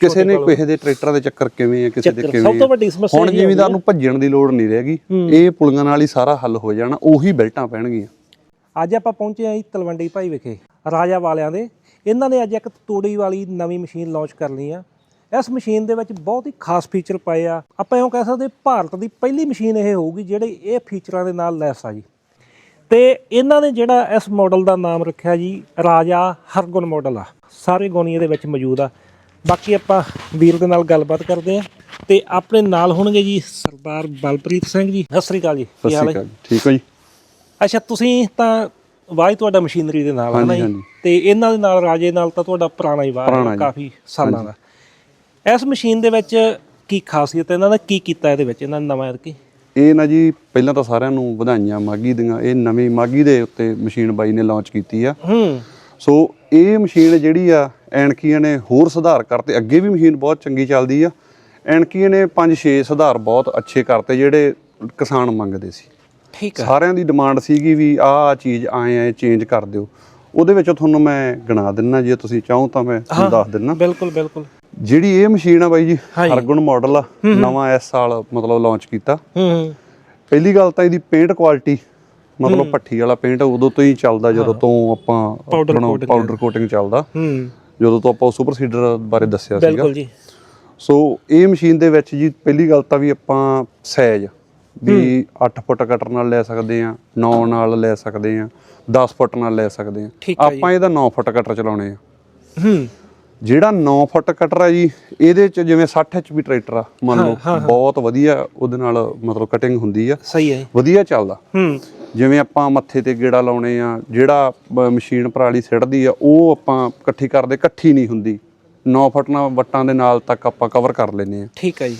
ਕਿਸੇ ਨੇ ਕਿਸੇ ਦੇ ਟਰੈਕਟਰਾਂ ਦੇ ਚੱਕਰ ਕਿਵੇਂ ਆ ਕਿਸੇ ਦੇ ਕਿਵੇਂ ਸਭ ਤੋਂ। ਵੱਡੀ ਸਮੱਸਿਆ ਹੁਣ ਇਹੀ ਜ਼ਿਮੀਦਾਰ ਨੂੰ ਭੱਜਣ ਦੀ ਲੋੜ ਨਹੀਂ ਰਹੇਗੀ ਇਹ ਪੁਲੀਆਂ ਨਾਲ ਹੀ ਸਾਰਾ ਹੱਲ ਹੋ ਜਾਣਾ ਉਹੀ ਬੈਲਟਾਂ ਪੈਣਗੀਆਂ। ਅੱਜ ਆਪਾਂ ਪਹੁੰਚੇ ਆਂ ਜੀ ਤਲਵੰਡੀ ਭਾਈ ਵਿਖੇ ਰਾਜਾ ਵਾਲਿਆਂ ਦੇ। ਇਹਨਾਂ ਨੇ ਅੱਜ ਇੱਕ ਤੂੜੀ ਵਾਲੀ ਨਵੀਂ ਮਸ਼ੀਨ ਲਾਂਚ ਕਰ ਲਈ ਆ। ਇਸ ਮਸ਼ੀਨ ਦੇ ਵਿੱਚ ਬਹੁਤ ਹੀ ਖਾਸ ਫੀਚਰ ਪਏ ਆ। ਆਪਾਂ ਇਉਂ ਕਹਿ ਸਕਦੇ ਭਾਰਤ ਦੀ ਪਹਿਲੀ ਮਸ਼ੀਨ ਇਹ ਹੋਊਗੀ ਜਿਹੜੀ ਇਹ ਫੀਚਰਾਂ ਦੇ ਨਾਲ ਲੈਸ ਆ ਜੀ। ਤੇ ਇਹਨਾਂ ਨੇ ਜਿਹੜਾ ਇਸ ਮਾਡਲ ਦਾ ਨਾਮ ਰੱਖਿਆ ਜੀ ਰਾਜਾ ਹਰਗੁਣ ਮਾਡਲ ਆ। ਸਾਰੇ ਗੁਣ ਇਹਦੇ ਵਿੱਚ ਮੌਜੂਦ ਆ। ਬਾਕੀ ਆਪਾਂ ਵੀਰ ਦੇ ਨਾਲ ਗੱਲਬਾਤ ਕਰਦੇ ਆ ਤੇ ਆਪਣੇ ਨਾਲ ਹੋਣਗੇ ਜੀ ਸਰਦਾਰ ਬਲਪ੍ਰੀਤ ਸਿੰਘ ਜੀ। ਸਤਿ ਸ੍ਰੀ ਅਕਾਲ ਜੀ। ਸਤਿ ਕੀ ਹਾਲ ਸ਼੍ਰੀ ਹੈ? ਅਕਾਲ ਠੀਕ ਹੋ ਜੀ? ਅੱਛਾ ਤੁਸੀਂ ਤਾਂ ਵਾਹ ਤੁਹਾਡਾ ਮਸ਼ੀਨਰੀ ਦੇ ਨਾਲ ਹੈ ਨਾ ਜੀ। ਤੇ ਇਹਨਾਂ ਦੇ ਨਾਲ ਰਾਜੇ ਨਾਲ ਤਾਂ ਤੁਹਾਡਾ ਪੁਰਾਣਾ ਹੀ ਵਾਹ ਹੈ। ਕਾਫੀ ਸਾਲਾਂ ਦਾ। ਇਸ ਮਸ਼ੀਨ ਦੇ ਵਿੱਚ ਕੀ ਖਾਸੀਅਤ ਹੈ? ਇਹਨਾਂ ਨੇ ਕੀ ਕੀਤਾ ਇਹਦੇ ਵਿੱਚ? ਇਹਨਾਂ ਨੇ ਨਵਾਂ ਕੀ ਇਹ ਨਾ ਜੀ ਪਹਿਲਾਂ ਤਾਂ ਸਾਰਿਆਂ ਨੂੰ ਵਧਾਈਆਂ ਮਾਗੀ ਦੀਆਂ। ਇਹ ਨਵੀਂ ਮਾਗੀ ਦੇ ਉੱਤੇ ਮਸ਼ੀਨ ਬਾਈ ਨੇ ਲਾਂਚ ਕੀਤੀ ਆ। ਹੂੰ। ਸੋ ਇਹ ਮਸ਼ੀਨ ਜਿਹੜੀ ਆ ਐਨਕੀਆਂ ਨੇ ਹੋਰ ਸੁਧਾਰ ਕਰਤੇ ਅੱਗੇ ਵੀ ਮਸ਼ੀਨ ਬਹੁਤ ਚੰਗੀ ਚੱਲਦੀ ਆ। ਐਨਕੀਆਂ ਨੇ 5-6 ਸੁਧਾਰ ਬਹੁਤ ਅੱਛੇ ਕਰਤੇ ਜਿਹੜੇ ਕਿਸਾਨ ਮੰਗਦੇ ਸੀ। ਠੀਕ ਹੈ ਸਾਰਿਆਂ ਦੀ ਡਿਮਾਂਡ ਸੀਗੀ ਵੀ ਆਹ ਚੀਜ਼ ਆਏ ਆਏ ਚੇਂਜ ਕਰ ਦਿਓ। ਉਹਦੇ ਵਿੱਚ ਤੁਹਾਨੂੰ ਮੈਂ ਗਿਣਾ ਦਿੰਨਾ ਜੇ ਤੁਸੀਂ ਚਾਹੋ ਤਾਂ ਮੈਂ ਦੱਸ ਦਿੰਨਾ। ਬਿਲਕੁਲ ਬਿਲਕੁਲ। ਜਿਹੜੀ ਇਹ ਮਸ਼ੀਨ ਆ ਬਾਈ ਜੀ। ਹਰਗੁਣ ਮਾਡਲ ਆ ਨਵਾਂ ਇਸ ਸਾਲ ਮਤਲਬ ਲਾਂਚ ਕੀਤਾ। ਹੂੰ ਪਹਿਲੀ ਗੱਲ ਤਾਂ ਇਹਦੀ ਪੇਂਟ ਕੁਆਲਿਟੀ ਮਤਲਬ ਪੱਠੀ ਵਾਲਾ ਪੇਂਟ ਉਦੋਂ ਤੋਂ ਹੀ ਚੱਲਦਾ ਜਦੋਂ ਤੋਂ ਆਪਾਂ ਪਾਊਡਰ ਕੋਟਿੰਗ ਚੱਲਦਾ। ਹੂੰ। ਜਦੋਂ ਤੋਂ ਆਪਾਂ ਸੁਪਰ ਸੀਡਰ ਬਾਰੇ ਦੱਸਿਆ ਸੀਗਾ। ਬਿਲਕੁਲ ਜੀ। ਸੋ ਇਹ ਮਸ਼ੀਨ ਦੇ ਵਿੱਚ ਜੀ ਪਹਿਲੀ ਗੱਲ ਤਾਂ ਵੀ ਆਪਾਂ ਸਾਈਜ਼ ਵੀ 8 ਫੁੱਟ ਕਟਰ ਨਾਲ ਲੈ ਸਕਦੇ ਆ 9 ਨਾਲ ਲੈ ਸਕਦੇ ਆ 10 ਫੁੱਟ ਨਾਲ ਲੈ ਸਕਦੇ ਆ। ਆਪਾਂ ਇਹਦਾ 9 ਫੁੱਟ ਕਟਰ ਚਲਾਉਣੇ ਆ। ਹੂੰ। ਜਿਹੜਾ 9 ਫੁੱਟ ਕਟਰ ਆ ਜੀ ਇਹਦੇ ਚ ਜਿਵੇਂ 60 ਐਚਪੀ ਟਰੈਕਟਰ ਆ ਮੰਨ ਲਓ ਬਹੁਤ ਵਧੀਆ ਉਹਦੇ ਨਾਲ ਮਤਲਬ ਕਟਿੰਗ ਹੁੰਦੀ ਆ। ਸਹੀ ਹੈ। ਵਧੀਆ ਚੱਲਦਾ। ਹੂੰ। ਜਿਵੇਂ ਆਪਾਂ ਮੱਥੇ ਤੇ ਗੇੜਾ ਲਾਉਣੇ ਆ ਜਿਹੜਾ ਮਸ਼ੀਨ ਪਰਾਲੀ ਸਿੱਟਦੀ ਆ ਉਹ ਆਪਾਂ ਇਕੱਠੀ ਕਰਦੇ ਇਕੱਠੀ ਨਹੀਂ ਹੁੰਦੀ। 9 ਫੁੱਟ ਨਾਲ ਵੱਟਾਂ ਦੇ ਨਾਲ ਤੱਕ ਆਪਾਂ ਕਵਰ ਕਰ ਲੈਨੇ ਆ। ਠੀਕ ਹੈ ਜੀ।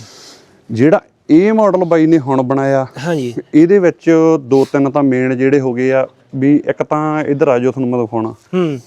ਜਿਹੜਾ ਇਹ ਮਾਡਲ ਬਾਈ ਨੇ ਹੁਣ ਬਣਾਇਆ ਹਾਂਜੀ। ਇਹਦੇ ਵਿੱਚ ਦੋ ਤਿੰਨ ਤਾਂ ਮੇਨ ਜਿਹੜੇ ਹੋ ਗਏ ਆ ਵੀ ਇੱਕ ਤਾਂ ਇਧਰ ਆ ਜਾਓ ਤੁਹਾਨੂੰ ਮੈਂ ਦਿਖਾਉਣਾ। ਹੂੰ।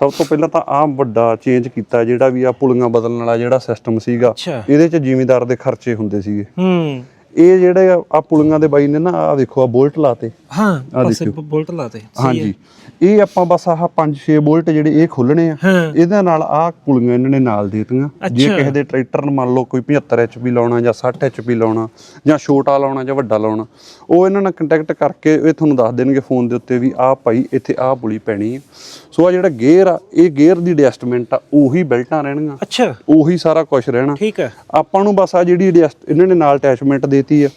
ਸਭ ਤੋਂ ਪਹਿਲਾਂ ਤਾਂ ਆਹ ਵੱਡਾ ਚੇਂਜ ਕੀਤਾ ਜਿਹੜਾ ਵੀ ਆ ਪੁਲੀਆਂ ਬਦਲਣ ਵਾਲਾ ਜਿਹੜਾ ਸਿਸਟਮ ਸੀਗਾ ਇਹਦੇ ਚ ਜ਼ਿਮੀਦਾਰ ਦੇ ਖਰਚੇ ਹੁੰਦੇ ਸੀਗੇ। ਹੂੰ। ਇਹ ਜਿਹੜੇ ਆ ਪੁਲੀਆਂ ਦੇ ਬਾਈ ਨੇ ਨਾ ਆ ਦੇਖੋ ਆ ਬੋਲਟ ਲਾਤੇ। ਹਾਂ ਪਾਸੇ। ਬੁਲਟ ਲਾਤੇ। ਹਾਂਜੀ। ਇਹ ਆਪਾਂ ਬਸ ਆਹ 5-6 ਵੋਲਟ ਜਿਹੜੇ ਇਹ ਖੋਲਣੇ ਆ। ਇਹਦੇ ਨਾਲ ਆਹ ਪੁਲੀਆਂ ਇਹਨਾਂ ਨੇ ਨਾਲ ਦੇ ਦਿੱਤੀਆਂ। ਜੇ। ਕਿਸੇ ਦੇ ਟਰੈਕਟਰ ਨੂੰ ਮੰਨ ਲਓ ਕੋਈ 75 ਐਚਪੀ ਲਾਉਣਾ ਜਾਂ 60 ਐਚਪੀ ਲਾਉਣਾ ਜਾਂ ਛੋਟਾ ਲਾਉਣਾ ਜਾਂ ਵੱਡਾ ਲਾਉਣਾ ਉਹ ਇਹਨਾਂ ਨਾਲ ਕੰਟੈਕਟ ਕਰਕੇ ਇਹ ਤੁਹਾਨੂੰ ਦੱਸ ਦੇਣਗੇ ਫੋਨ ਦੇ ਉੱਤੇ ਵੀ ਆਹ ਭਾਈ ਇੱਥੇ ਆਹ ਪੁਲੀ ਪੈਣੀ ਹੈ ਸੋ ਆ ਜਿਹੜਾ ਗੇਅਰ ਆ ਇਹ ਗੇਅਰ ਦੀ ਐਡਜਸਟਮੈਂਟ ਆ ਉਹੀ ਬੈਲਟਾਂ ਰਹਿਣਗੀਆਂ। ਅੱਛਾ। ਉਹੀ ਸਾਰਾ ਕੁਝ ਰਹਿਣਾ। ਠੀਕ ਹੈ ਆਪਾਂ ਨੂੰ ਬਸ ਆ ਜਿਹੜੀ ਇਹਨਾਂ ਨੇ ਨਾਲ ਅਟੈਚਮੈਂਟ ਦੇਤੀ ਆ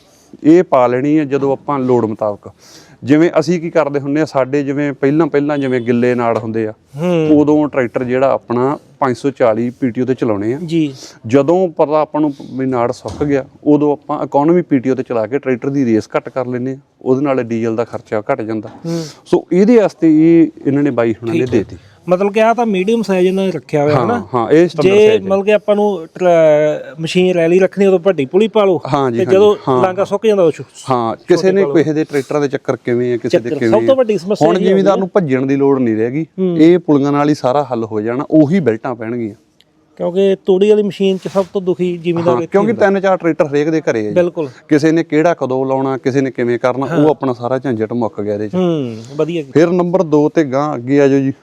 ਇਹ ਪਾ ਲੈਣੀ ਹੈ ਜਦੋਂ ਆਪਾਂ ਲੋਡ ਮੁਤਾਬਕ। ਜਿਵੇਂ ਅਸੀਂ ਕੀ ਕਰਦੇ ਹੁੰਨੇ ਆ ਸਾਡੇ ਜਿਵੇਂ ਪਹਿਲਾਂ ਪਹਿਲਾਂ ਜਿਵੇਂ ਗਿੱਲੇ ਨਾੜ ਹੁੰਦੇ ਆ ਉਦੋਂ ਟਰੈਕਟਰ ਜਿਹੜਾ ਆਪਣਾ 540 ਪੀਟੀਓ ਤੇ ਚਲਾਉਣੇ ਆ। ਜੀ। ਜਦੋਂ ਪਤਾ ਆਪਾਂ ਨੂੰ ਵੀ ਨਾੜ ਸੁੱਕ ਗਿਆ ਉਦੋਂ ਆਪਾਂ ਇਕਨੋਮੀ ਪੀਟੀਓ ਤੇ ਚਲਾ ਕੇ ਟਰੈਕਟਰ ਦੀ ਰੇਸ ਘੱਟ ਕਰ ਲੈਨੇ ਆ। ਉਹਦੇ ਨਾਲ ਡੀਜ਼ਲ ਦਾ ਖਰਚਾ ਘਟ ਜਾਂਦਾ। ਸੋ ਇਹਦੇ ਵਾਸਤੇ ਇਹ ਇਹਨਾਂ ਨੇ ਬਾਈ ਹੁਣਾਂ ਨੇ ਦੇਤੀ। ਮਤਲਬ ਕਿ ਆ ਤਾਂ ਮੀਡੀਅਮ ਸਾਈਜ਼ ਇਹਨਾਂ ਨੇ ਰੱਖਿਆ ਹੋਇਆ ਹੈ ਹਾਂ ਨਾ ਹਾਂ ਇਹ ਸਟੈਂਡਰਡ ਜੇ ਸਾਈਜ਼ ਮਤਲਬ ਕਿ ਆਪਾਂ ਨੂੰ ਟਰ- ਮਸ਼ੀਨ ਰੈਲੀ ਰੱਖਣੀ ਉਦੋਂ ਵੱਡੀ ਪੁਲੀ ਪਾ ਲਓ। ਤੇ ਜਦੋਂ ਹਾਂ। ਲਾਂਗਾ ਸੁੱਕ ਜਾਂਦਾ ਉਹ ਛੁ- ਹਾਂ ਕਿਸੇ ਨੇ ਕਿਸੇ ਦੇ ਟਰੈਕਟਰਾਂ ਦੇ ਚੱਕਰ ਕਿਵੇਂ ਆ ਕਿਸੇ ਦੇ ਚੱਕਰ, ਕਿਵੇਂ ਸਭ ਤੋਂ ਆ। ਵੱਡੀ ਸਮੱਸਿਆ ਹੁਣ ਇਹੀ ਜ਼ਿਮੀਦਾਰ ਨੂੰ ਭੱਜਣ ਦੀ ਲੋੜ ਨਹੀਂ ਰਹੇਗੀ ਇਹ ਪੁਲੀਆਂ ਨਾਲ ਹੀ ਸਾਰਾ ਹੱਲ ਹੋ ਜਾਣਾ ਉਹੀ ਬੈਲਟਾਂ ਪੈਣਗੀਆਂ। ਕਿਉਂਕਿ ਤੂੜੀ ਵਾਲੀ ਮਸ਼ੀਨ 'ਚ ਸਭ ਤੋਂ ਦੁਖੀ ਜ਼ਿਮੀਂਦਾਰ ਇੱਥੇ ਕਿਉਂਕਿ ਤਿੰਨ ਚਾਰ ਟਰੈਕਟਰ ਹਰੇਕ ਦੇ ਘਰੇ ਜੀ। ਬਿਲਕੁਲ। ਕਿਸੇ ਨੇ ਕਿਹੜਾ ਕਦੋਂ ਲਾਉਣਾ ਕਿਸੇ ਨੇ ਕਿਵੇਂ ਕਰਨਾ ਉਹ ਆਪਣਾ ਸਾਰਾ ਝੰਜਟ ਮੁੱਕ ਗਿਆ ਇਹਦੇ ਚ। ਹੂੰ ਵਧੀਆ। ਫਿਰ ਨੰਬਰ 2 ਤੇ ਗਾਂ ਅੱਗੇ ਆ ਜਾਓ ਜੀ।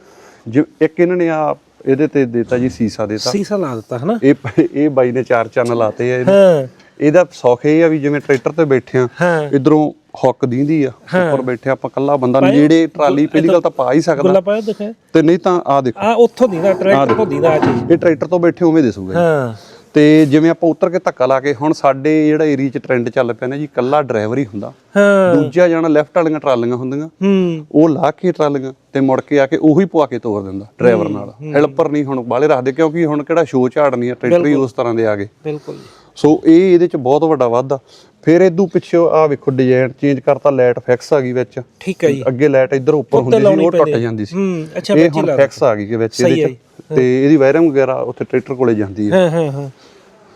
ਜਿ- ਇੱਕ ਇਹਨਾਂ ਨੇ ਆ ਇਹਦੇ ਤੇ ਦਿੱਤਾ ਜੀ ਸੀਸਾ ਦਿੱਤਾ। ਸੀਸਾ ਲਾ ਦਿੱਤਾ ਹਨਾ? ਇਹ ਇਹ ਬਾਈ ਨੇ ਚਾਰ ਚੰਨ ਲਾਤੇ ਆ ਇਹਦੇ। ਹਾਂ। ਇਹਦਾ ਸੌਖ ਇਹ ਆ ਵੀ ਜਿਵੇਂ ਟਰੈਕਟਰ ਤੇ ਬੈਠੇ ਆ ਇਧਰੋਂ ਹੁੱਕ ਦੀਂਦੀ ਆ ਉੱਪਰ ਬੈਠੇ ਆਪਾਂ ਕੱਲਾ ਬੰਦਾ ਨੇੜੇ ਟਰਾਲੀ ਪਹਿਲੀ ਗੱਲ ਤਾਂ ਪਾ ਹੀ ਸਕਦਾ। ਗੁੱਲਾ ਪਾਇਆ ਦਿਖਾ ਤੇ ਨਹੀਂ ਤਾਂ ਆ ਦੇਖੋ। ਆ ਉੱਥੋਂ ਦੀ ਦਾ ਟਰੈਕਟਰ ਤੋਂ ਦੀ ਦਾ ਆ ਚੀਜ਼। ਇਹ ਟਰੈਕਟਰ ਤੋਂ ਬੈਠੇ ਉਵੇਂ ਦਿਸੂਗਾ। ਹਾਂ। ਤੇ ਜਿਵੇਂ ਆਪਾਂ ਉਤਰ ਕੇ ਧੱਕਾ ਲਾ ਕੇ ਹੁਣ ਸਾਡੇ ਜਿਹੜਾ ਏਰੀਆ 'ਚ ਟ੍ਰੈਂਡ ਚੱਲ ਪਿਆ ਨਾ ਜੀ ਕੱਲਾ ਡਰਾਈਵਰ ਹੀ ਹੁੰਦਾ। ਹਾਂ। ਦੂਜਾ ਜਾਣਾ ਲੈਫਟ ਵਾਲੀਆਂ ਟਰਾਲੀਆਂ ਹੁੰਦੀਆਂ। ਹੂੰ। ਉਹ ਲਾ ਕੇ ਟਰਾਲੀਆਂ ਤੇ ਮੁੜ ਕੇ ਆ ਕੇ ਉਹੀ ਪਵਾ ਕੇ ਤੋਰ ਦਿੰਦਾ ਡਰਾਈਵਰ ਨਾਲ। ਹੈਲਪਰ ਨਹੀਂ ਹੁਣ ਬਾਹਲੇ ਰੱਖਦੇ ਕਿਉਂਕਿ ਹੁਣ ਕਿਹੜਾ ਸ਼ੋਅ ਝਾੜਨੀ ਆ ਟਰੈਕਟਰ ਹੀ ਉਸ ਤਰ੍ਹਾਂ ਦੇ ਆ ਗਏ। ਬਿਲਕੁਲ। ਸੋ ਇਹ ਇਹਦੇ 'ਚ ਬਹੁਤ ਵੱਡਾ ਵਾਧਾ ਫਿਰ ਇਦੋਂ ਪਿੱਛੇ ਆ ਵੇਖੋ ਡਿਜ਼ਾਈਨ ਚੇਂਜ ਕਰਤਾ ਲਾਈਟ ਫਿਕਸ ਆ ਗਈ ਵਿੱਚ। ਠੀਕ ਹੈ ਜੀ। ਅੱਗੇ ਲਾਈਟ ਇੱਧਰ ਉੱਪਰ ਹੁੰਦੀ ਸੀ ਉਹ ਟੁੱਟ। ਜਾਂਦੀ ਸੀ। ਹੂੰ ਅੱਛਾ ਇਹ ਹੁਣ ਫਿਕਸ ਆ ਗਈ ਕਿ ਵਿੱਚ ਇਹਦੇ 'ਚ। ਤੇ ਇਹਦੀ ਵਾਇਰਿੰਗ ਵਗੈਰਾ ਉੱਥੇ ਟਰੈਕਟਰ ਕੋਲੇ ਜਾਂਦੀ ਹੈ ਹਾਂ ਹਾਂ ਹਾਂ।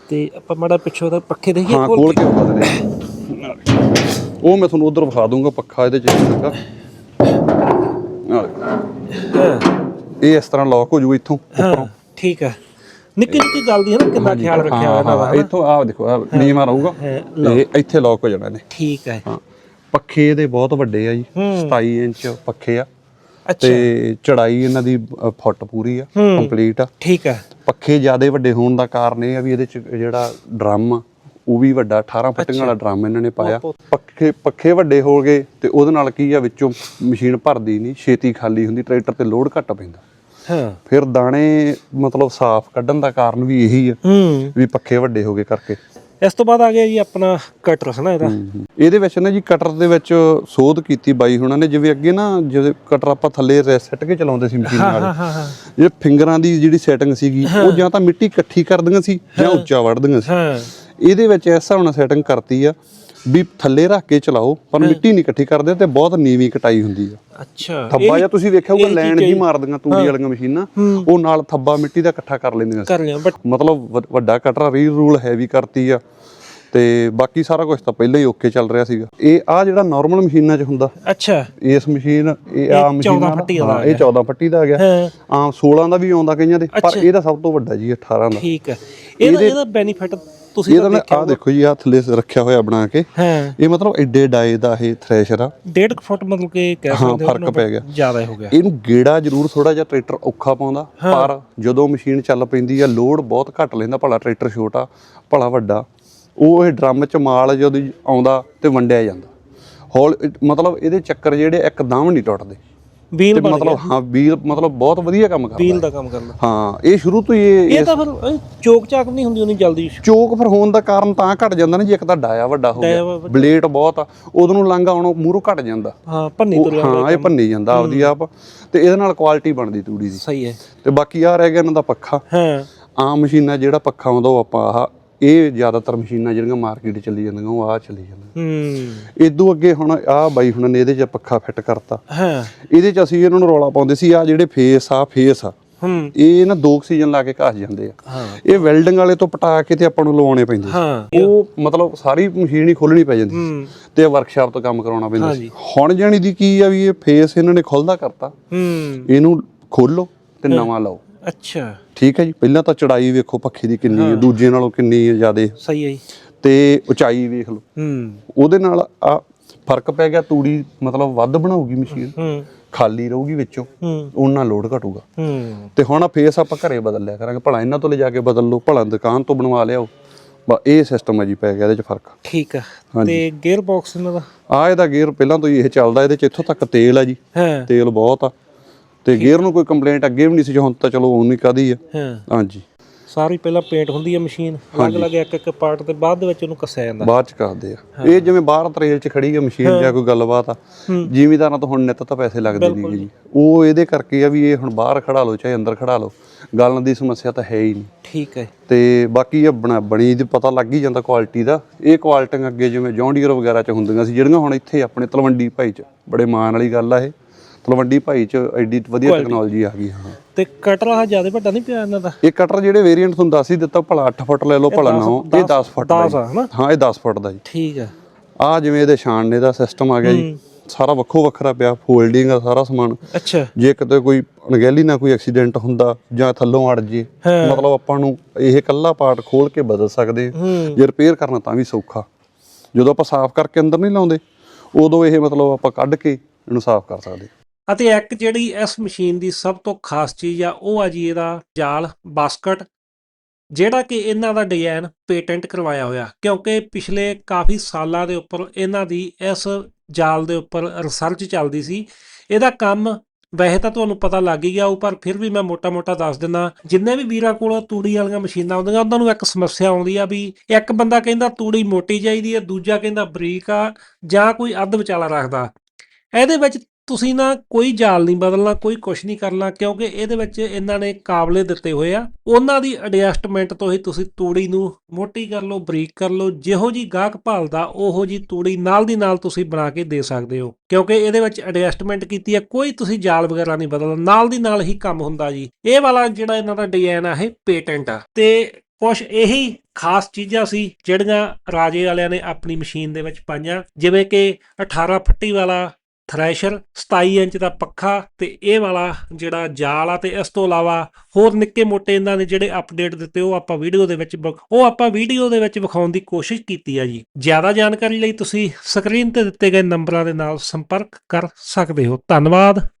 ਤੇ ਆਪਾਂ ਮਾੜਾ ਪਿੱਛੋਂ ਦਾ ਪੱਖੇ ਦੇਖੀਏ ਹਾਂ ਖੋਲ ਕੇ ਵਿਖਾ ਦਿੰਦੇ ਉਹ ਮੈਂ ਤੁਹਾਨੂੰ ਉਧਰ ਵਿਖਾ ਦੂੰਗਾ ਪੱਖਾ ਇਹਦੇ ਚ ਲੱਗਾ ਇਹ ਇਸ ਤਰ੍ਹਾਂ ਲੌਕ ਹੋ ਜੂ ਇੱਥੋਂ ਹਾਂ ਠੀਕ ਹੈ ਨਿੱਕੀ ਨਿੱਕੀ ਗੱਲ ਦੀ ਹੈ ਨਾ ਕਿੰਨਾ ਖਿਆਲ ਰੱਖਿਆ ਹੋਇਆ ਇਹਨਾਂ ਦਾ ਇੱਥੋਂ ਆਹ ਦੇਖੋ ਆ ਨੀਵਾ ਰਹੂਗਾ ਹਾਂ, ਇਹ ਇੱਥੇ ਲੌਕ ਹੋ ਜਾਣਾ ਇਹਨੇ। ਠੀਕ ਹੈ ਹਾਂ ਪੱਖੇ ਇਹਦੇ ਬਹੁਤ ਵੱਡੇ ਆ ਜੀ 27 ਇੰਚ ਪੱਖੇ ਆ। ਅੱਛਾ। ਤੇ ਚੜਾਈ ਇਹਨਾਂ ਦੀ ਅ, ਫੁੱਟ ਪੂਰੀ ਆ ਕੰਪਲੀਟ ਆ। ਠੀਕ ਹੈ ਪੱਖੇ ਜਿਆਦੇ ਵੱਡੇ ਹੋਣ ਦਾ ਕਾਰਨ ਇਹ ਆ ਵੀ ਇਹਦੇ ਚ ਜਿਹੜਾ ਡਰਮ ਆ, ਉਹ ਵੀ ਵੱਡਾ 18 ਫੁੱਟੀਆਂ ਵਾਲਾ ਡਰਮ ਇਹਨਾਂ ਨੇ ਪਾਇਆ। ਪੱਖੇ ਪੱਖੇ ਵੱਡੇ ਹੋ ਗਏ ਤੇ ਉਹਦੇ ਨਾਲ ਕੀ ਆ ਵਿੱਚੋਂ ਮਸ਼ੀਨ ਭਰਦੀ ਨਹੀਂ ਛੇਤੀ ਖਾਲੀ ਹੁੰਦੀ ਟਰੈਕਟਰ ਤੇ ਲੋਡ ਘੱਟ ਪੈਂਦਾ। ਹਾਂ। ਫਿਰ ਦਾਣੇ ਮਤਲਬ ਸਾਫ਼ ਕੱਢਣ ਦਾ ਕਾਰਨ ਵੀ ਇਹੀ ਆ ਹੂੰ। ਵੀ ਪੱਖੇ ਵੱਡੇ ਹੋ ਗਏ ਕਰਕੇ। ਇਸ ਤੋਂ ਬਾਅਦ ਆ ਗਿਆ ਜੀ ਆਪਣਾ ਕਟਰ ਹੈ ਨਾ ਇਹਦਾ ਇਹਦੇ ਵਿੱਚ ਨਾ ਜੀ ਕਟਰ ਦੇ ਵਿੱਚ ਸੋਧ ਕੀਤੀ ਬਾਈ ਹੁਣਾਂ ਨੇ ਜਿਵੇਂ ਅੱਗੇ ਨਾ ਜਿਵੇਂ ਕਟਰ ਆਪਾਂ ਥੱਲੇ ਸੱਟ ਕੇ ਚਲਾਉਂਦੇ ਸੀ ਮਸ਼ੀਨ ਨਾਲ। ਜਿਹੜੇ ਫਿੰਗਰਾਂ ਦੀ ਜਿਹੜੀ ਸੈਟਿੰਗ ਸੀਗੀ ਉਹ ਜਾਂ ਤਾਂ ਮਿੱਟੀ ਇਕੱਠੀ ਕਰਦੀਆਂ ਸੀ ਜਾਂ ਉੱਚਾ ਵੜਦੀਆਂ ਸੀ। ਇਹਦੇ ਵਿੱਚ ਇਸ ਹਿਸਾਬ ਨਾਲ ਸੈਟਿੰਗ ਕਰਤੀ ਆ। ਵੀ ਥੱਲੇ ਰੱਖ ਕੇ ਚਲਾਓ ਪਰ ਮਿੱਟੀ ਨਹੀਂ ਇਕੱਠੀ ਕਰਦੇ ਤੇ ਬਹੁਤ ਨੀਵੀਂ ਕਟਾਈ ਹੁੰਦੀ ਆ। ਅੱਛਾ। ਥੱਬਾ ਜਾਂ ਤੁਸੀਂ ਵੇਖਿਆ ਹੋਊਗਾ ਲੈਣ ਜੀ ਮਾਰਦੀਆਂ ਤੂੜੀ ਵਾਲੀਆਂ ਮਸ਼ੀਨਾਂ। ਉਹ ਨਾਲ ਥੱਬਾ ਮਿੱਟੀ ਦਾ ਇਕੱਠਾ ਕਰ ਲੈਂਦੀਆਂ ਕਰ ਲਿਆ ਮਤਲਬ ਵੱਡ- ਕਟਰ ਰੀ ਰੂਲ ਹੈਵੀ ਕਰਤੀ ਆ। ਤੇ ਬਾਕੀ ਸਾਰਾ ਕੁਝ ਤਾਂ ਪਹਿਲਾਂ ਹੀ ਓਕੇ ਚੱਲ ਰਿਹਾ ਸੀਗਾ। ਇਹ ਆ ਜਿਹੜਾ ਨਾਰਮਲ ਮਸ਼ੀਨਾਂ 'ਚ ਹੁੰਦਾ ਅੱਛਾ। ਇਸ ਮਸ਼ੀਨ ਇਹ ਆ ਮਸ਼ੀਨ 14 ਫੱਟੀ ਦਾ ਆ ਇਹ 14 ਫੱਟੀ ਦਾ ਆ ਗਿਆ। ਹਾਂ। ਆਮ 16 ਦਾ ਵੀ ਆਉਂਦਾ ਕਈਆਂ ਦੇ ਪਰ ਇਹਦਾ ਸਭ ਤੋਂ ਵੱਡਾ ਜੀ 18 ਦਾ। ਠੀਕ ਹੈ ਇਹਦਾ ਇਹਦਾ ਬੈਨੀਫਿਟ ਤੁਸੀਂ ਨਾ ਆ ਦੇਖੋ ਜੀ ਆ ਥੱਲੇ ਰੱਖਿਆ ਹੋਇਆ ਬਣਾ ਕੇ। ਹਾਂ। ਇਹ ਮਤਲਬ ਐਡੇ ਡਾਏ ਦਾ ਇਹ ਥ੍ਰੈਸ਼ਰ ਆ। ਡੇਢ ਕੁ ਫੁੱਟ ਮਤਲਬ ਕਿ ਕਹਿ ਸਕਦੇ ਹੋ ਫ਼ਰਕ ਪੈ ਗਿਆ। ਜ਼ਿਆਦਾ ਹੋ ਗਿਆ। ਇਹਨੂੰ ਗੇੜਾ ਜ਼ਰੂਰ ਥੋੜਾ ਜਿਹਾ ਟਰੈਕਟਰ ਔਖਾ ਪਾਉਂਦਾ। ਪਰ ਜਦੋਂ ਮਸ਼ੀਨ ਚੱਲ ਪੈਂਦੀ ਆ ਲੋਡ ਬਹੁਤ ਘੱਟ ਲੈਂਦਾ। ਭਲਾ ਟਰੈਕਟਰ ਛੋਟਾ ਭਲਾ ਵੱਡਾ। ਉਹ ਇਹ ਡਰਮ ਚ ਮਾਲ ਜਦੋਂ ਆਉਂਦਾ ਤੇ ਵੰਡਿਆ ਜਾਂਦਾ। ਹੌਲ ਮਤਲਬ ਇਹਦੇ ਚੱਕਰ ਜਿਹੜੇ ਇੱਕਦਮ ਨਹੀਂ ਟੁੱਟਦੇ। ਬਣ ਗਿਆ। ਮਤਲਬ ਹਾਂ ਵੀਲ ਮਤਲਬ ਬਹੁਤ ਵਧੀਆ ਕੰਮ ਕਰਦਾ ਵੀਲ ਦਾ ਕੰਮ ਕਰਦਾ। ਹਾਂ ਇਹ ਸ਼ੁਰੂ ਤੋਂ ਹੀ ਇਹ ਇਹ ਤਾਂ ਫਿਰ ਚੋਕ ਚਾਕ ਨਹੀਂ ਹੁੰਦੀ ਉਹਨੀ ਜਲਦੀ ਚੋਕ ਫਿਰ ਹੋਣ ਦਾ ਕਾਰਨ ਤਾਂ ਘਟ ਜਾਂਦਾ ਨਾ ਜੇ ਇੱਕ ਤਾਂ ਡਾਇਆ ਵੱਡਾ ਹੋ ਗਿਆ। ਬਲੇਡ ਬਹੁਤ ਆ ਉਦੋਂ ਨੂੰ ਲਾਂਘਾ ਆਉਣੋਂ ਮੂਹਰੋਂ ਘਟ ਜਾਂਦਾ। ਹਾਂ ਭੰਨੀ ਤੁਰਿਆ ਹਾਂ ਇਹ ਭੰਨੀ ਜਾਂਦਾ ਆਪਦੀ ਆਪ। ਤੇ ਇਹਦੇ ਨਾਲ ਕੁਆਲਿਟੀ ਬਣਦੀ ਤੂੜੀ ਦੀ। ਸਹੀ ਹੈ। ਤੇ ਬਾਕੀ ਆ ਰਹਿ ਗਿਆ ਇਹਨਾਂ ਦਾ ਪੱਖਾ। ਹਾਂ। ਆਮ ਮਸ਼ੀਨਾਂ ਜਿਹੜਾ ਪੱਖਾ ਆਉਂਦਾ ਉਹ ਆਪਾਂ ਆਹ ਇਹ ਜ਼ਿਆਦਾਤਰ ਮਸ਼ੀਨਾਂ ਜਿਹੜੀਆਂ ਮਾਰਕੀਟ ਚੱਲੀ ਜਾਂਦੀਆਂ ਉਹ ਆ ਚੱਲੀ ਜਾਂਦੀਆਂ। ਹੂੰ। ਇਦੋਂ ਅੱਗੇ ਹੁਣ ਆਹ ਬਾਈ ਹੁਣਾਂ ਨੇ ਇਹਦੇ 'ਚ ਪੱਖਾ ਫਿੱਟ ਕਰਤਾ। ਹਾਂ। ਇਹਦੇ 'ਚ ਅਸੀਂ ਇਹਨਾਂ ਨੂੰ ਰੌਲਾ ਪਾਉਂਦੇ ਸੀ ਆ ਜਿਹੜੇ ਫੇਸ ਆ ਫੇਸ ਆ। ਹੂੰ। ਇਹ ਨਾ ਦੋ ਆਕਸੀਜਨ ਲਾ ਕੇ ਘਸ ਜਾਂਦੇ ਆ। ਹਾਂ। ਇਹ ਵੈਲਡਿੰਗ ਵਾਲੇ ਤੋਂ ਪਟਾ ਕੇ ਤੇ ਆਪਾਂ ਨੂੰ ਲਵਾਉਣੇ ਪੈਂਦੇ ਹਾਂ। ਉਹ ਮਤਲਬ ਸਾਰੀ ਮਸ਼ੀਨ ਹੀ ਖੋਲਣੀ ਪੈ ਜਾਂਦੀ ਹੂੰ। ਤੇ ਵਰਕਸ਼ਾਪ ਤੋਂ ਕੰਮ ਕਰਾਉਣਾ ਪੈਂਦਾ ਸੀ। ਹੁਣ ਜਾਣੀ ਦੀ ਕੀ ਆ ਵੀ ਇਹ ਫੇਸ ਇਹਨਾਂ ਨੇ ਖੁੱਲਦਾ ਕਰਤਾ। ਹੂੰ। ਇਹਨੂੰ ਖੋਲੋ ਤੇ ਨਵਾਂ ਲਾਓ। ਅੱਛਾ। ਠੀਕ ਹੈ ਜੀ। ਪਹਿਲਾਂ ਤਾਂ ਚੜਾਈ ਵੇਖੋ ਪੱਖੇ ਦੀ ਕਿੰਨੀ ਹੈ ਦੂਜੇ ਨਾਲੋਂ ਕਿੰਨੀ ਹੈ ਜ਼ਿਆਦੇ। ਸਹੀ ਹੈ ਜੀ। ਤੇ ਉਚਾਈ ਵੇਖ ਲਓ। ਹੂੰ। ਉਹਦੇ ਨਾਲ ਆ ਫ਼ਰਕ ਪੈ ਗਿਆ ਤੂੜੀ ਮਤਲਬ ਵੱਧ ਬਣਾਉਗੀ ਮਸ਼ੀਨ। ਹੂੰ। ਖਾਲੀ ਰਹੂਗੀ ਵਿੱਚੋਂ। ਹੂੰ। ਉਹਨਾਂ ਲੋਡ ਘਟੂਗਾ। ਹੂੰ। ਤੇ ਹੁਣ ਆ ਫੇਸ ਆਪਾਂ ਘਰੇ ਬਦਲ ਲਿਆ ਕਰਾਂਗੇ। ਭਲਾ ਇਹਨਾਂ ਤੋਂ ਲੈ ਜਾ ਕੇ ਬਦਲ ਲਓ ਭਲਾ ਦੁਕਾਨ ਤੋਂ ਬਣਵਾ ਲਿਆਓ। ਬਸ ਇਹ ਸਿਸਟਮ ਹੈ ਜੀ ਪੈ ਗਿਆ ਇਹਦੇ ਚ ਫ਼ਰਕ। ਠੀਕ ਆ। ਤੇ ਗੇਅਰ ਬਾਕਸ ਇਹਨਾਂ ਦਾ? ਆ ਇਹਦਾ ਗੇਅਰ ਪਹਿਲਾਂ ਤੋਂ ਹੀ ਇਹ ਚੱਲਦਾ ਇਹਦੇ ਚ ਇੱਥੋਂ ਤੱਕ ਤੇਲ ਆ ਜੀ। ਹਾਂ। ਤੇਲ ਬਹੁਤ ਆ। ਤੇ ਗੇਅਰ ਨੂੰ ਕੋਈ ਕੰਪਲੇਂਟ ਅੱਗੇ ਵੀ ਨਹੀਂ ਸੀ ਹੁਣ ਤਾਂ ਚਲੋ ਉਨੀ ਕਾਦੀ ਆ। ਹਾਂ। ਹਾਂਜੀ। ਸਾਰੀ ਪਹਿਲਾਂ ਪੇਂਟ ਹੁੰਦੀ ਹੈ ਮਸ਼ੀਨ ਅਲੱਗ-ਅਲੱਗ ਇੱਕ ਇੱਕ ਪਾਰਟ ਤੇ ਬਾਅਦ ਵਿੱਚ ਉਹਨੂੰ ਕੱਸਿਆ ਜਾਂਦਾ। ਬਾਅਦ ਚ ਕਰਦੇ ਆ। ਇਹ ਜਿਵੇਂ ਬਾਹਰ ਤਰੇਲ ਚ ਖੜੀ ਹੈ ਮਸ਼ੀਨ ਜਾਂ ਕੋਈ ਗੱਲਬਾਤ ਆ ਜ਼ਿਮੀਦਾਰਾਂ ਤੋਂ ਹੁਣ ਨਿੱਤ ਤਾਂ ਪੈਸੇ ਲੱਗਦੇ ਨਹੀਂਗੇ ਜੀ। ਉਹ ਇਹਦੇ ਕਰਕੇ ਆ ਵੀ ਇਹ ਹੁਣ ਬਾਹਰ ਖੜਾ ਲਓ ਚਾਹੇ ਅੰਦਰ ਖੜਾ ਲਓ। ਗਲਣ ਦੀ ਸਮੱਸਿਆ ਤਾਂ ਹੈ ਹੀ ਨਹੀਂ। ਠੀਕ ਹੈ। ਤੇ ਬਾਕੀ ਇਹ ਬਣਾ ਬਣੀ ਦੀ ਪਤਾ ਲੱਗ ਹੀ ਜਾਂਦਾ ਕੁਆਲਿਟੀ ਦਾ। ਇਹ ਕੁਆਲਿਟੀਆਂ ਅੱਗੇ ਜਿਵੇਂ ਜੌਂਡੀਅਰ ਵਗੈਰਾ ਚ ਹੁੰਦੀਆਂ ਸੀ ਜਿਹੜੀਆਂ ਹੁਣ ਇੱਥੇ ਆਪਣੇ ਤਲਵੰਡੀ ਭਾਈ ਚ ਬੜੇ ਮਾਣ ਵਾਲੀ ਗੱਲ ਆ ਇਹ। ਤਲਵੰਡੀ ਭਾਈ ਚ ਐਡੀ ਵਧੀਆ ਟੈਕਨੋਲੋਜੀ ਆ ਗਈ ਹਾਂ। ਤੇ ਕਟਰ ਆ ਜ਼ਿਆਦਾ ਵੱਡਾ ਨਹੀਂ ਪਿਆ ਇਹਨਾਂ ਦਾ? ਇਹ ਕਟਰ ਜਿਹੜੇ ਵੇਰੀਐਂਟ ਤੁਹਾਨੂੰ ਦੱਸ ਹੀ ਦਿੱਤਾ ਭਲਾ 8 ਫੁੱਟ ਲੈ ਲਓ ਭਲਾ 9 ਇਹ 10 ਫੁੱਟ ਦਾ 10 ਆ ਹਨਾ? ਜੀ। ਹਾਂ ਇਹ 10 ਫੁੱਟ ਦਾ ਜੀ। ਠੀਕ ਆ। ਆ ਜਿਵੇਂ ਇਹਦੇ ਛਾਣਨੇ ਦਾ ਸਿਸਟਮ ਆ ਗਿਆ ਜੀ। ਸਾਰਾ ਵੱਖੋ ਵੱਖਰਾ ਪਿਆ ਫੋਲਡਿੰਗ ਆ ਸਾਰਾ ਸਮਾਨ। ਅੱਛਾ। ਜੇ ਕਿਤੇ ਕੋਈ ਅਣਗਹਿਲੀ ਨਾਲ ਕੋਈ ਐਕਸੀਡੈਂਟ ਹੁੰਦਾ ਜਾਂ ਥੱਲੋਂ ਅੜ ਜੇ। ਮਤਲਬ ਆਪਾਂ ਨੂੰ ਇਹ ਕੱਲਾ ਪਾਰਟ ਖੋਲ ਕੇ ਬਦਲ ਸਕਦੇ। ਹੂੰ। ਜੇ ਰਿਪੇਅਰ ਕਰਨਾ ਤਾਂ ਵੀ ਸੌਖਾ। ਜਦੋਂ ਆਪਾਂ ਸਾਫ਼ ਕਰਕੇ ਅੰਦਰ ਨਹੀਂ ਲਾਉਂਦੇ ਉਦੋਂ ਇਹ ਮਤਲਬ ਆਪਾਂ ਕੱਢ ਕੇ ਇਹਨੂੰ ਸਾਫ਼ ਕਰ ਸਕਦੇ ਅਤੇ ਇੱਕ ਜਿਹੜੀ ਇਸ ਮਸ਼ੀਨ ਦੀ ਸਭ ਤੋਂ ਖਾਸ ਚੀਜ਼ ਆ, ਉਹ ਆ ਜੀ ਇਹਦਾ ਜਾਲ, ਬਾਸਕਟ, ਜਿਹੜਾ ਕਿ ਇਹਨਾਂ ਦਾ ਡਿਜ਼ਾਈਨ ਪੇਟੈਂਟ ਕਰਵਾਇਆ ਹੋਇਆ। ਕਿਉਂਕਿ ਪਿਛਲੇ ਕਾਫੀ ਸਾਲਾਂ ਦੇ ਉੱਪਰ ਇਹਨਾਂ ਦੀ ਇਸ ਜਾਲ ਦੇ ਉੱਪਰ ਰਿਸਰਚ ਚੱਲਦੀ ਸੀ। ਇਹਦਾ ਕੰਮ ਵੈਸੇ ਤਾਂ ਤੁਹਾਨੂੰ ਪਤਾ ਲੱਗ ਹੀ ਗਿਆ ਉਹ ਪਰ ਫਿਰ ਵੀ ਮੈਂ ਮੋਟਾ-ਮੋਟਾ ਦੱਸ ਦਿੰਦਾ, ਜਿੰਨੇ ਵੀ ਵੀਰਾਂ ਕੋਲ ਤੂੜੀ ਵਾਲੀਆਂ ਮਸ਼ੀਨਾਂ ਆਉਂਦੀਆਂ, ਉਹਨਾਂ ਨੂੰ ਇੱਕ ਸਮੱਸਿਆ ਆਉਂਦੀ ਆ ਵੀ ਇੱਕ ਬੰਦਾ ਕਹਿੰਦਾ ਤੂੜੀ ਮੋਟੀ ਚਾਹੀਦੀ ਹੈ, ਦੂਜਾ ਕਹਿੰਦਾ ਬਰੀਕ ਆ ਜਾਂ ਕੋਈ ਅੱਧ ਵਿਚਾਲਾ ਰੱਖਦਾ। ਇਹਦੇ ਵਿੱਚ ਤੁਸੀਂ ਨਾ ਕੋਈ ਜਾਲ ਨਹੀਂ ਬਦਲਣਾ, ਕੋਈ ਕੁਝ ਨਹੀਂ ਕਰਨਾ, ਕਿਉਂਕਿ ਇਹਦੇ ਵਿੱਚ ਇਹਨਾਂ ਨੇ ਕਾਬਲੇ ਦਿੱਤੇ ਹੋਏ ਆ। ਉਹਨਾਂ ਦੀ ਐਡਜਸਟਮੈਂਟ ਤੋਂ ਹੀ ਤੁਸੀਂ ਤੂੜੀ ਨੂੰ ਮੋਟੀ ਕਰ ਲਓ, ਬਰੀਕ ਕਰ ਲਓ, ਜਿਹੋ ਜੀ ਗਾਹਕ ਭਾਲਦਾ, ਉਹੋ ਜੀ ਤੂੜੀ ਨਾਲ ਦੀ ਨਾਲ ਤੁਸੀਂ ਬਣਾ ਕੇ ਦੇ ਸਕਦੇ ਹੋ। ਕਿਉਂਕਿ ਇਹਦੇ ਵਿੱਚ ਐਡਜਸਟਮੈਂਟ ਕੀਤੀ ਹੈ ਕੋਈ ਤੁਸੀਂ ਜਾਲ ਵਗੈਰਾ ਨਹੀਂ ਬਦਲਣਾ, ਨਾਲ ਦੀ ਨਾਲ ਹੀ ਕੰਮ ਹੁੰਦਾ ਜੀ। ਇਹ ਵਾਲਾ ਜਿਹੜਾ ਇਹਨਾਂ ਦਾ ਡਿਜ਼ਾਈਨ ਆ, ਇਹ ਪੇਟੈਂਟ ਆ। ਤੇ ਕੁਝ ਇਹੀ ਖਾਸ ਚੀਜ਼ਾਂ ਸੀ, ਜਿਹੜੀਆਂ ਰਾਜੇ ਵਾਲਿਆਂ ਨੇ ਆਪਣੀ ਮਸ਼ੀਨ ਦੇ ਵਿੱਚ ਪਾਈਆਂ, ਜਿਵੇਂ ਕਿ 18 ਫੱਟੀ ਵਾਲਾ ਥ੍ਰੈਸ਼ਰ 27 ਇੰਚ ਦਾ ਪੱਖਾ ਤੇ ਇਹ ਵਾਲਾ ਜਿਹੜਾ ਜਾਲ ਆ ਤੇ ਇਸ ਤੋਂ ਇਲਾਵਾ ਹੋਰ ਨਿੱਕੇ ਮੋਟੇ ਇਹਨਾਂ ਨੇ ਜਿਹੜੇ ਅਪਡੇਟ ਦਿੱਤੇ ਉਹ ਆਪਾਂ ਵੀਡੀਓ ਦੇ ਵਿੱਚ ਉਹ ਆਪਾਂ ਵੀਡੀਓ ਦੇ ਵਿੱਚ ਵਿਖਾਉਣ ਦੀ ਕੋਸ਼ਿਸ਼ ਕੀਤੀ ਆ ਜੀ। ਜ਼ਿਆਦਾ ਜਾਣਕਾਰੀ ਲਈ ਤੁਸੀਂ ਸਕਰੀਨ ਤੇ ਦਿੱਤੇ ਗਏ ਨੰਬਰਾਂ ਦੇ ਨਾਲ ਸੰਪਰਕ ਕਰ ਸਕਦੇ ਹੋ। ਧੰਨਵਾਦ।